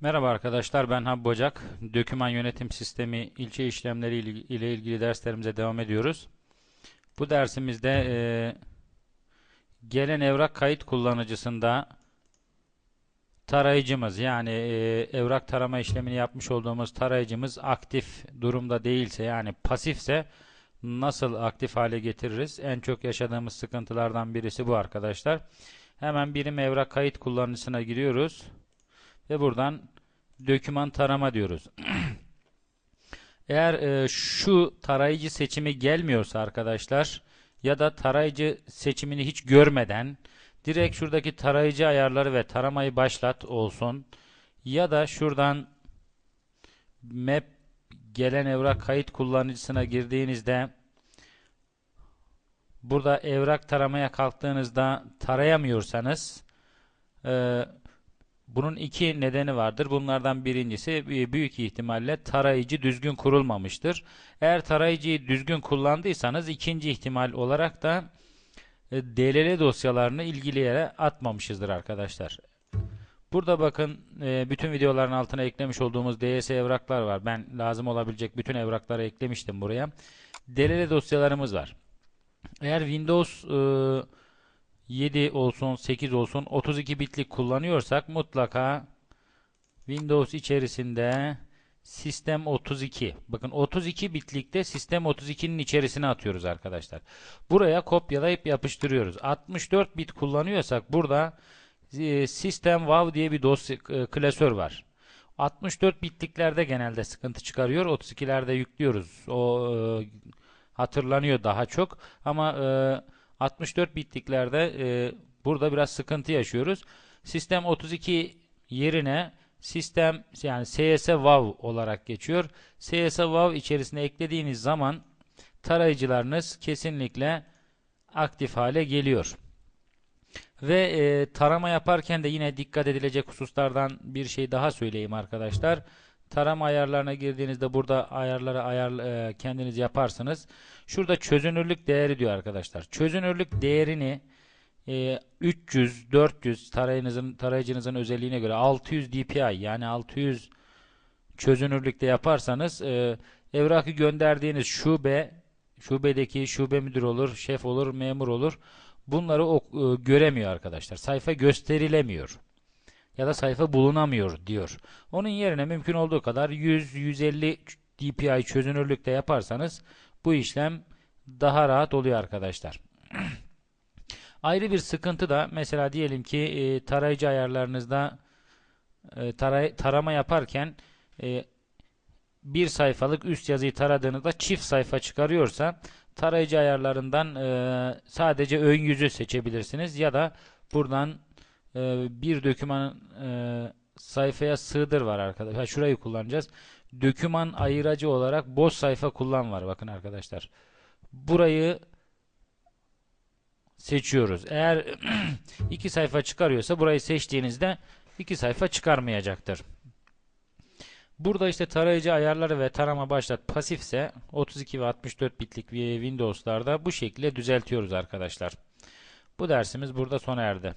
Merhaba arkadaşlar ben Habib Bocak. Döküman yönetim sistemi ilçe işlemleri il- ile ilgili derslerimize devam ediyoruz. Bu dersimizde e, gelen evrak kayıt kullanıcısında tarayıcımız yani e, evrak tarama işlemini yapmış olduğumuz tarayıcımız aktif durumda değilse yani pasifse nasıl aktif hale getiririz? En çok yaşadığımız sıkıntılardan birisi bu arkadaşlar. Hemen birim evrak kayıt kullanıcısına giriyoruz ve buradan döküman tarama diyoruz. Eğer e, şu tarayıcı seçimi gelmiyorsa arkadaşlar ya da tarayıcı seçimini hiç görmeden direkt şuradaki tarayıcı ayarları ve taramayı başlat olsun ya da şuradan map gelen evrak kayıt kullanıcısına girdiğinizde burada evrak taramaya kalktığınızda tarayamıyorsanız e, bunun iki nedeni vardır. Bunlardan birincisi e, büyük ihtimalle tarayıcı düzgün kurulmamıştır. Eğer tarayıcıyı düzgün kullandıysanız ikinci ihtimal olarak da e, DLL dosyalarını ilgili yere atmamışızdır arkadaşlar. Burada bakın e, bütün videoların altına eklemiş olduğumuz DS evraklar var. Ben lazım olabilecek bütün evrakları eklemiştim buraya. DLL dosyalarımız var. Eğer Windows 7 olsun 8 olsun 32 bitlik kullanıyorsak mutlaka Windows içerisinde Sistem 32 bakın 32 bitlikte Sistem 32'nin içerisine atıyoruz arkadaşlar. Buraya kopyalayıp yapıştırıyoruz. 64 bit kullanıyorsak burada e, System WoW diye bir dosya e, klasör var. 64 bitliklerde genelde sıkıntı çıkarıyor. 32'lerde yüklüyoruz. O e, hatırlanıyor daha çok ama e, 64 bitliklerde e, burada biraz sıkıntı yaşıyoruz. Sistem 32 yerine sistem yani CS WoW olarak geçiyor. CS WoW içerisine eklediğiniz zaman tarayıcılarınız kesinlikle aktif hale geliyor. Ve e, tarama yaparken de yine dikkat edilecek hususlardan bir şey daha söyleyeyim arkadaşlar. Tarama ayarlarına girdiğinizde burada ayarları ayar e, kendiniz yaparsınız. Şurada çözünürlük değeri diyor arkadaşlar. Çözünürlük değerini e, 300, 400 tarayıcınızın tarayıcınızın özelliğine göre 600 dpi yani 600 çözünürlükte yaparsanız e, evrakı gönderdiğiniz şube şubedeki şube müdür olur, şef olur, memur olur. Bunları ok- e, göremiyor arkadaşlar. Sayfa gösterilemiyor ya da sayfa bulunamıyor diyor. Onun yerine mümkün olduğu kadar 100-150 dpi çözünürlükte yaparsanız bu işlem daha rahat oluyor arkadaşlar. Ayrı bir sıkıntı da mesela diyelim ki e, tarayıcı ayarlarınızda e, taray tarama yaparken e, bir sayfalık üst yazıyı taradığınızda çift sayfa çıkarıyorsa tarayıcı ayarlarından e, sadece ön yüzü seçebilirsiniz ya da buradan e, bir dökümanın e, sayfaya sığdır var arkadaşlar. Şurayı kullanacağız. Döküman ayıracı olarak boş sayfa kullan var bakın arkadaşlar. Burayı seçiyoruz. Eğer iki sayfa çıkarıyorsa burayı seçtiğinizde iki sayfa çıkarmayacaktır. Burada işte tarayıcı ayarları ve tarama başlat pasifse 32 ve 64 bitlik Windows'larda bu şekilde düzeltiyoruz arkadaşlar. Bu dersimiz burada sona erdi.